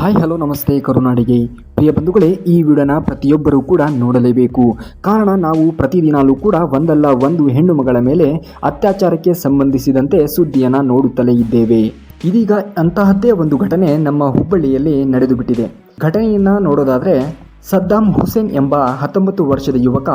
Hi, hello, ನಮಸ್ತೆ, ಕರುನಾಡಿಗೆ. ಪ್ರಿಯ ಬಂಧುಗಳೇ, ಈ ವಿಡಿಯೋನ ಪ್ರತಿಯೊಬ್ಬರೂ ಕೂಡ ನೋಡಲೇಬೇಕು. ಕಾರಣ, ನಾವು ಪ್ರತಿದಿನಾಲೂ ಕೂಡ ಒಂದಲ್ಲ, ಒಂದು ಹೆಣ್ಣು ಮಗಳ ಮೇಲೆ ಅತ್ಯಾಚಾರಕ್ಕೆ ಸಂಬಂಧಿಸಿದಂತೆ ಸುದ್ದಿಯನ್ನು ನೋಡುತ್ತಲೇ ಇದ್ದೇವೆ. ಇದೀಗ ಅಂತಹದ್ದೇ ಒಂದು ಘಟನೆ ನಮ್ಮ ಹುಬ್ಬಳ್ಳಿಯಲ್ಲಿ ನಡೆದು ಬಿಟ್ಟಿದೆ ಘಟನೆಯನ್ನು ನೋಡೋದಾದರೆ, ಸದ್ದಾಂ ಹುಸೇನ್ ಎಂಬ ಹತ್ತೊಂಬತ್ತು ವರ್ಷದ ಯುವಕ,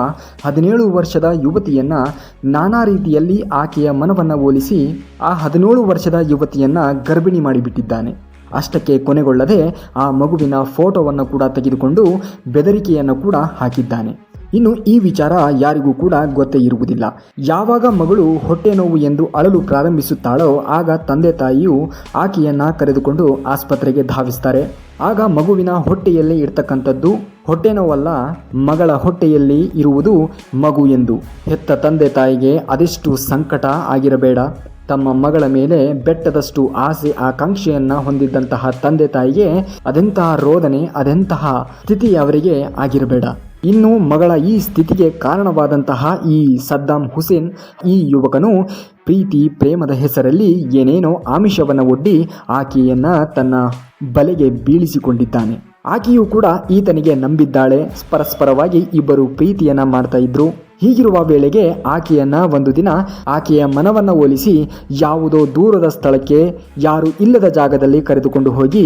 ಹದಿನೇಳು ವರ್ಷದ ಯುವತಿಯನ್ನು ನಾನಾ ರೀತಿಯಲ್ಲಿ ಆಕೆಯ ಮನವನ್ನು ಹೋಲಿಸಿ ಆ ಹದಿನೇಳು ವರ್ಷದ ಯುವತಿಯನ್ನು ಗರ್ಭಿಣಿ ಮಾಡಿಬಿಟ್ಟಿದ್ದಾನೆ. ಅಷ್ಟಕ್ಕೆ ಕೊನೆಗೊಳ್ಳದೆ ಆ ಮಗುವಿನ ಫೋಟೋವನ್ನು ಕೂಡ ತೆಗೆದುಕೊಂಡು ಬೆದರಿಕೆಯನ್ನು ಕೂಡ ಹಾಕಿದ್ದಾನೆ. ಇನ್ನು ಈ ವಿಚಾರ ಯಾರಿಗೂ ಕೂಡ ಗೊತ್ತೇ ಇರುವುದಿಲ್ಲ. ಯಾವಾಗ ಮಗಳು ಹೊಟ್ಟೆ ನೋವು ಎಂದು ಅಳಲು ಪ್ರಾರಂಭಿಸುತ್ತಾಳೋ ಆಗ ತಂದೆ ತಾಯಿಯು ಆಕೆಯನ್ನು ಕರೆದುಕೊಂಡು ಆಸ್ಪತ್ರೆಗೆ ಧಾವಿಸ್ತಾರೆ. ಆಗ ಮಗುವಿನ ಹೊಟ್ಟೆಯಲ್ಲಿ ಇರ್ತಕ್ಕಂಥದ್ದು ಹೊಟ್ಟೆ ನೋವಲ್ಲ, ಮಗಳ ಹೊಟ್ಟೆಯಲ್ಲಿ ಇರುವುದು ಮಗು ಎಂದು. ಹೆತ್ತ ತಂದೆ ತಾಯಿಗೆ ಅದೆಷ್ಟು ಸಂಕಟ ಆಗಿರಬೇಡ. ತಮ್ಮ ಮಗಳ ಮೇಲೆ ಬೆಟ್ಟದಷ್ಟು ಆಸೆ ಆಕಾಂಕ್ಷೆಯನ್ನ ಹೊಂದಿದ್ದಂತಹ ತಂದೆ ತಾಯಿಗೆ ಅದೆಂತಹ ರೋದನೆ, ಅದೆಂತಹ ಸ್ಥಿತಿ ಅವರಿಗೆ ಆಗಿರಬೇಡ. ಇನ್ನು ಮಗಳ ಈ ಸ್ಥಿತಿಗೆ ಕಾರಣವಾದಂತಹ ಈ ಸದ್ದಾಂ ಹುಸೇನ್, ಈ ಯುವಕನು ಪ್ರೀತಿ ಪ್ರೇಮದ ಹೆಸರಲ್ಲಿ ಏನೇನೋ ಆಮಿಷವನ್ನು ಒಡ್ಡಿ ಆಕೆಯನ್ನು ತನ್ನ ಬಲೆಗೆ ಬೀಳಿಸಿಕೊಂಡಿದ್ದಾನೆ. ಆಕೆಯೂ ಕೂಡ ಈತನಿಗೆ ನಂಬಿದ್ದಾಳೆ. ಪರಸ್ಪರವಾಗಿ ಇಬ್ಬರು ಪ್ರೀತಿಯನ್ನ ಮಾಡ್ತಾ ಇದ್ರು. ಹೀಗಿರುವ ವೇಳೆಗೆ ಆಕೆಯನ್ನು ಒಂದು ದಿನ ಆಕೆಯ ಮನವನ್ನು ಹೋಲಿಸಿ ಯಾವುದೋ ದೂರದ ಸ್ಥಳಕ್ಕೆ ಯಾರು ಇಲ್ಲದ ಜಾಗದಲ್ಲಿ ಕರೆದುಕೊಂಡು ಹೋಗಿ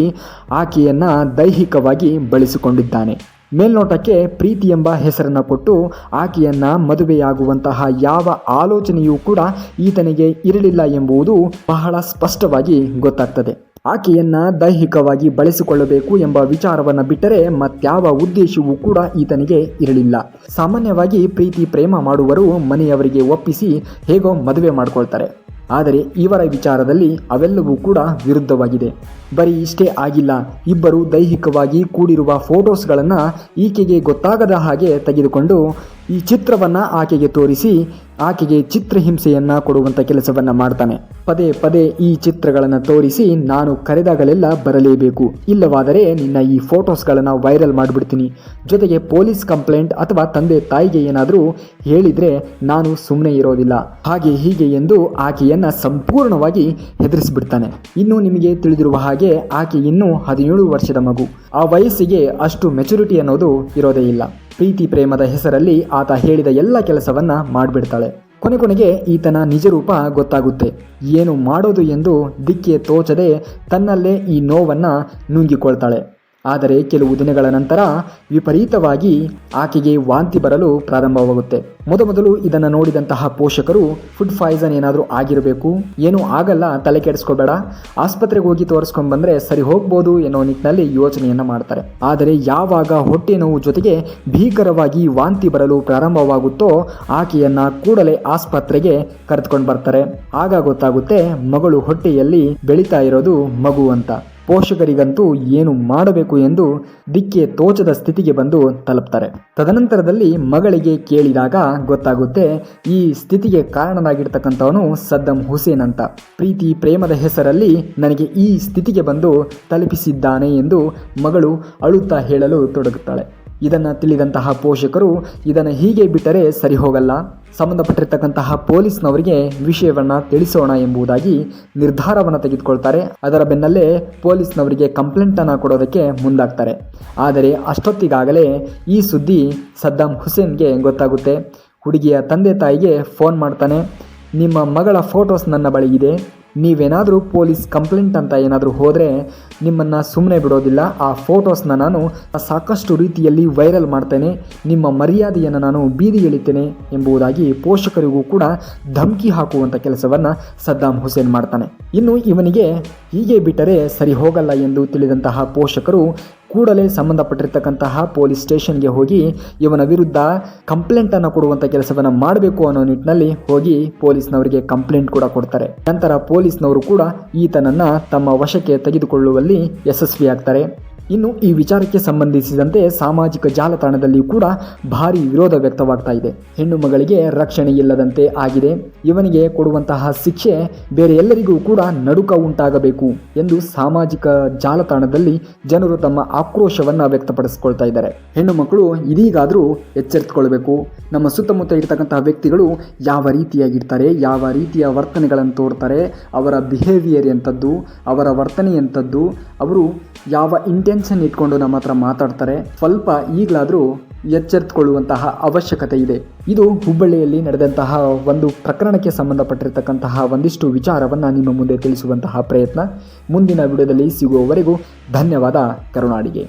ಆಕೆಯನ್ನು ದೈಹಿಕವಾಗಿ ಬಳಸಿಕೊಂಡಿದ್ದಾನೆ. ಮೇಲ್ನೋಟಕ್ಕೆ ಪ್ರೀತಿ ಎಂಬ ಹೆಸರನ್ನು ಕೊಟ್ಟು ಆಕೆಯನ್ನು ಮದುವೆಯಾಗುವಂತಹ ಯಾವ ಆಲೋಚನೆಯೂ ಕೂಡ ಈತನಿಗೆ ಇರಲಿಲ್ಲ ಎಂಬುದು ಬಹಳ ಸ್ಪಷ್ಟವಾಗಿ ಗೊತ್ತಾಗ್ತದೆ. ಆಕೆಯನ್ನ ದೈಹಿಕವಾಗಿ ಬಳಸಿಕೊಳ್ಳಬೇಕು ಎಂಬ ವಿಚಾರವನ್ನು ಬಿಟ್ಟರೆ ಮತ್ಯಾವ ಉದ್ದೇಶವೂ ಕೂಡ ಈತನಿಗೆ ಇರಲಿಲ್ಲ. ಸಾಮಾನ್ಯವಾಗಿ ಪ್ರೀತಿ ಪ್ರೇಮ ಮಾಡುವರು ಮನೆಯವರಿಗೆ ಒಪ್ಪಿಸಿ ಹೇಗೋ ಮದುವೆ ಮಾಡ್ಕೊಳ್ತಾರೆ. ಆದರೆ ಇವರ ವಿಚಾರದಲ್ಲಿ ಅವೆಲ್ಲವೂ ಕೂಡ ವಿರುದ್ಧವಾಗಿದೆ. ಬರೀ ಇಷ್ಟೇ ಆಗಿಲ್ಲ, ಇಬ್ಬರು ದೈಹಿಕವಾಗಿ ಕೂಡಿರುವ ಫೋಟೋಸ್ಗಳನ್ನು ಈಕೆಗೆ ಗೊತ್ತಾಗದ ಹಾಗೆ ತೆಗೆದುಕೊಂಡು ಈ ಚಿತ್ರವನ್ನು ಆಕೆಗೆ ತೋರಿಸಿ ಆಕೆಗೆ ಚಿತ್ರಹಿಂಸೆಯನ್ನು ಕೊಡುವಂಥ ಕೆಲಸವನ್ನು ಮಾಡ್ತಾನೆ. ಪದೇ ಪದೇ ಈ ಚಿತ್ರಗಳನ್ನು ತೋರಿಸಿ ನಾನು ಕರೆದಾಗಲೆಲ್ಲ ಬರಲೇಬೇಕು. ಇಲ್ಲವಾದರೆ ನಿನ್ನ ಈ ಫೋಟೋಸ್ಗಳನ್ನು ವೈರಲ್ ಮಾಡಿಬಿಡ್ತೀನಿ. ಜೊತೆಗೆ ಪೊಲೀಸ್ ಕಂಪ್ಲೇಂಟ್ ಅಥವಾ ತಂದೆ ತಾಯಿಗೆ ಏನಾದರೂ ಹೇಳಿದರೆ ನಾನು ಸುಮ್ಮನೆ ಇರೋದಿಲ್ಲ. ಹಾಗೆ ಹೀಗೆ ಎಂದು ಆಕೆಯನ್ನು ಸಂಪೂರ್ಣವಾಗಿ ಹೆದರಿಸಿಬಿಡ್ತಾನೆ. ಇನ್ನು ನಿಮಗೆ ತಿಳಿದಿರುವ ಹಾಗೆ ಆಕೆ ಇನ್ನೂ ಹದಿನೇಳು ವರ್ಷದ ಮಗು. ಆ ವಯಸ್ಸಿಗೆ ಅಷ್ಟು ಮೆಚುರಿಟಿ ಅನ್ನೋದು ಇರೋದೇ ಇಲ್ಲ. ಪ್ರೀತಿ ಪ್ರೇಮದ ಹೆಸರಲ್ಲಿ ಆತ ಹೇಳಿದ ಎಲ್ಲ ಕೆಲಸವನ್ನ ಮಾಡಿಬಿಡ್ತಾಳೆ. ಕೊನೆ ಕೊನೆಗೆ ಈತನ ನಿಜ ರೂಪ ಗೊತ್ತಾಗುತ್ತೆ. ಏನು ಮಾಡೋದು ಎಂದು ದಿಕ್ಕೆ ತೋಚದೆ ತನ್ನಲ್ಲೇ ಈ ನೋವನ್ನು ನುಂಗಿಕೊಳ್ತಾಳೆ. ಆದರೆ ಕೆಲವು ದಿನಗಳ ನಂತರ ವಿಪರೀತವಾಗಿ ಆಕೆಗೆ ವಾಂತಿ ಬರಲು ಪ್ರಾರಂಭವಾಗುತ್ತೆ. ಮೊದಮೊದಲು ಇದನ್ನು ನೋಡಿದಂತಹ ಪೋಷಕರು, ಫುಡ್ ಪಾಯ್ಸನ್ ಏನಾದರೂ ಆಗಿರಬೇಕು? ಏನೂ ಆಗಲ್ಲ, ತಲೆ ಕೆಡಿಸ್ಕೋಬೇಡ, ಆಸ್ಪತ್ರೆಗೆ ಹೋಗಿ ತೋರಿಸ್ಕೊಂಡು ಬಂದರೆ ಸರಿ ಹೋಗ್ಬೋದು ಎನ್ನುವ ನಿಟ್ಟಿನಲ್ಲಿ ಯೋಚನೆಯನ್ನು ಮಾಡ್ತಾರೆ. ಆದರೆ ಯಾವಾಗ ಹೊಟ್ಟೆ ನೋವು ಜೊತೆಗೆ ಭೀಕರವಾಗಿ ವಾಂತಿ ಬರಲು ಪ್ರಾರಂಭವಾಗುತ್ತೋ, ಆಕೆಯನ್ನು ಕೂಡಲೇ ಆಸ್ಪತ್ರೆಗೆ ಕರೆದುಕೊಂಡು ಬರ್ತಾರೆ. ಆಗ ಗೊತ್ತಾಗುತ್ತೆ ಮಗಳು ಹೊಟ್ಟೆಯಲ್ಲಿ ಬೆಳೀತಾ ಇರೋದು ಮಗು ಅಂತ. ಪೋಷಕರಿಗಂತೂ ಏನು ಮಾಡಬೇಕು ಎಂದು ದಿಕ್ಕೆ ತೋಚದ ಸ್ಥಿತಿಗೆ ಬಂದು ತಲುಪ್ತಾರೆ. ತದನಂತರದಲ್ಲಿ ಮಗಳಿಗೆ ಕೇಳಿದಾಗ ಗೊತ್ತಾಗುತ್ತೆ, ಈ ಸ್ಥಿತಿಗೆ ಕಾರಣನಾಗಿರ್ತಕ್ಕಂಥವನು ಸದ್ದಂ ಹುಸೇನ್ ಅಂತ. ಪ್ರೀತಿ ಪ್ರೇಮದ ಹೆಸರಲ್ಲಿ ನನಗೆ ಈ ಸ್ಥಿತಿಗೆ ಬಂದು ತಲುಪಿಸಿದ್ದಾನೆ ಎಂದು ಮಗಳು ಅಳುತ್ತಾ ಹೇಳಲು ತೊಡಗುತ್ತಾಳೆ. ಇದನ್ನು ತಿಳಿದಂತಹ ಪೋಷಕರು ಇದನ್ನು ಹೀಗೆ ಬಿಟ್ಟರೆ ಸರಿ ಹೋಗಲ್ಲ. ಸಂಬಂಧಪಟ್ಟಿರ್ತಕ್ಕಂತಹ ಪೊಲೀಸ್ನವರಿಗೆ ವಿಷಯವನ್ನು ತಿಳಿಸೋಣ ಎಂಬುದಾಗಿ ನಿರ್ಧಾರವನ್ನು ತೆಗೆದುಕೊಳ್ತಾರೆ. ಅದರ ಬೆನ್ನಲ್ಲೇ ಪೊಲೀಸ್ನವರಿಗೆ ಕಂಪ್ಲೇಂಟನ್ನು ಕೊಡೋದಕ್ಕೆ ಮುಂದಾಗ್ತಾರೆ. ಆದರೆ ಅಷ್ಟೊತ್ತಿಗಾಗಲೇ ಈ ಸುದ್ದಿ ಸದ್ದಾಂ ಹುಸೇನ್ಗೆ ಗೊತ್ತಾಗುತ್ತೆ. ಹುಡುಗಿಯ ತಂದೆ ತಾಯಿಗೆ ಫೋನ್ ಮಾಡ್ತಾನೆ. ನಿಮ್ಮ ಮಗಳ ಫೋಟೋಸ್ ನನ್ನ ಬಳಿ ಇದೆ. ನೀವೇನಾದರೂ ಪೊಲೀಸ್ ಕಂಪ್ಲೇಂಟ್ ಅಂತ ಏನಾದರೂ ಹೋದರೆ ನಿಮ್ಮನ್ನು ಸುಮ್ಮನೆ ಬಿಡೋದಿಲ್ಲ. ಆ ಫೋಟೋಸ್ನ ನಾನು ಸಾಕಷ್ಟು ರೀತಿಯಲ್ಲಿ ವೈರಲ್ ಮಾಡ್ತೇನೆ. ನಿಮ್ಮ ಮರ್ಯಾದೆಯನ್ನು ನಾನು ಬೀದಿ ಎಳಿತೇನೆ ಎಂಬುದಾಗಿ ಪೋಷಕರಿಗೂ ಕೂಡ ಧಮಕಿ ಹಾಕುವಂಥ ಕೆಲಸವನ್ನು ಸದ್ದಾಂ ಹುಸೇನ್ ಮಾಡ್ತಾನೆ. ಇನ್ನು ಇವನಿಗೆ ಹೀಗೆ ಬಿಟ್ಟರೆ ಸರಿ ಹೋಗಲ್ಲ ಎಂದು ತಿಳಿದಂತಹ ಪೋಷಕರು ಕೂಡಲೇ ಸಂಬಂಧಪಟ್ಟಿರ್ತಕ್ಕಂತಹ ಪೊಲೀಸ್ ಸ್ಟೇಷನ್ಗೆ ಹೋಗಿ ಇವನ ವಿರುದ್ಧ ಕಂಪ್ಲೇಂಟನ್ನು ಕೊಡುವಂಥ ಕೆಲಸವನ್ನು ಮಾಡಬೇಕು ಅನ್ನೋ ನಿಟ್ಟಿನಲ್ಲಿ ಹೋಗಿ ಪೊಲೀಸ್ನವರಿಗೆ ಕಂಪ್ಲೇಂಟ್ ಕೂಡ ಕೊಡ್ತಾರೆ. ನಂತರ ಪೊಲೀಸ್ನವರು ಕೂಡ ಈತನನ್ನು ತಮ್ಮ ವಶಕ್ಕೆ ತೆಗೆದುಕೊಳ್ಳುವಲ್ಲಿ ಯಶಸ್ವಿಯಾಗ್ತಾರೆ. ಇನ್ನು ಈ ವಿಚಾರಕ್ಕೆ ಸಂಬಂಧಿಸಿದಂತೆ ಸಾಮಾಜಿಕ ಜಾಲತಾಣದಲ್ಲಿ ಕೂಡ ಭಾರಿ ವಿರೋಧ ವ್ಯಕ್ತವಾಗ್ತಾ ಇದೆ. ಹೆಣ್ಣು ಮಗಳಿಗೆ ರಕ್ಷಣೆ ಇಲ್ಲದಂತೆ ಆಗಿದೆ. ಇವನಿಗೆ ಕೊಡುವಂತಹ ಶಿಕ್ಷೆ ಬೇರೆ ಎಲ್ಲರಿಗೂ ಕೂಡ ನಡುಕ ಉಂಟಾಗಬೇಕು ಎಂದು ಸಾಮಾಜಿಕ ಜಾಲತಾಣದಲ್ಲಿ ಜನರು ತಮ್ಮ ಆಕ್ರೋಶವನ್ನು ವ್ಯಕ್ತಪಡಿಸಿಕೊಳ್ತಾ ಇದ್ದಾರೆ. ಹೆಣ್ಣು ಮಕ್ಕಳು ಇದೀಗಾದರೂ ಎಚ್ಚೆತ್ತುಕೊಳ್ಬೇಕು. ನಮ್ಮ ಸುತ್ತಮುತ್ತ ಇರತಕ್ಕಂತಹ ವ್ಯಕ್ತಿಗಳು ಯಾವ ರೀತಿಯಾಗಿರ್ತಾರೆ, ಯಾವ ರೀತಿಯ ವರ್ತನೆಗಳನ್ನು ತೋರ್ತಾರೆ, ಅವರ ಬಿಹೇವಿಯರ್ ಎಂಥದ್ದು, ಅವರ ವರ್ತನೆ ಎಂಥದ್ದು, ಅವರು ಯಾವ ಇಂಟೆ ಇಂಟೆನ್ಷನ್ ಇಟ್ಕೊಂಡು ನಮ್ಮ ಹತ್ರ ಮಾತಾಡ್ತಾರೆ. ಸ್ವಲ್ಪ ಈಗಲಾದರೂ ಎಚ್ಚೆತ್ತುಕೊಳ್ಳುವಂತಹ ಅವಶ್ಯಕತೆ ಇದೆ. ಇದು ಹುಬ್ಬಳ್ಳಿಯಲ್ಲಿ ನಡೆದಂತಹ ಒಂದು ಪ್ರಕರಣಕ್ಕೆ ಸಂಬಂಧಪಟ್ಟಿರತಕ್ಕಂತಹ ಒಂದಿಷ್ಟು ವಿಚಾರವನ್ನು ನಿಮ್ಮ ಮುಂದೆ ತಿಳಿಸುವಂತಹ ಪ್ರಯತ್ನ ಮುಂದಿನ ವಿಡಿಯೋದಲ್ಲಿ ಸಿಗುವವರೆಗೂ ಧನ್ಯವಾದ ಕರುನಾಡಿಗೆ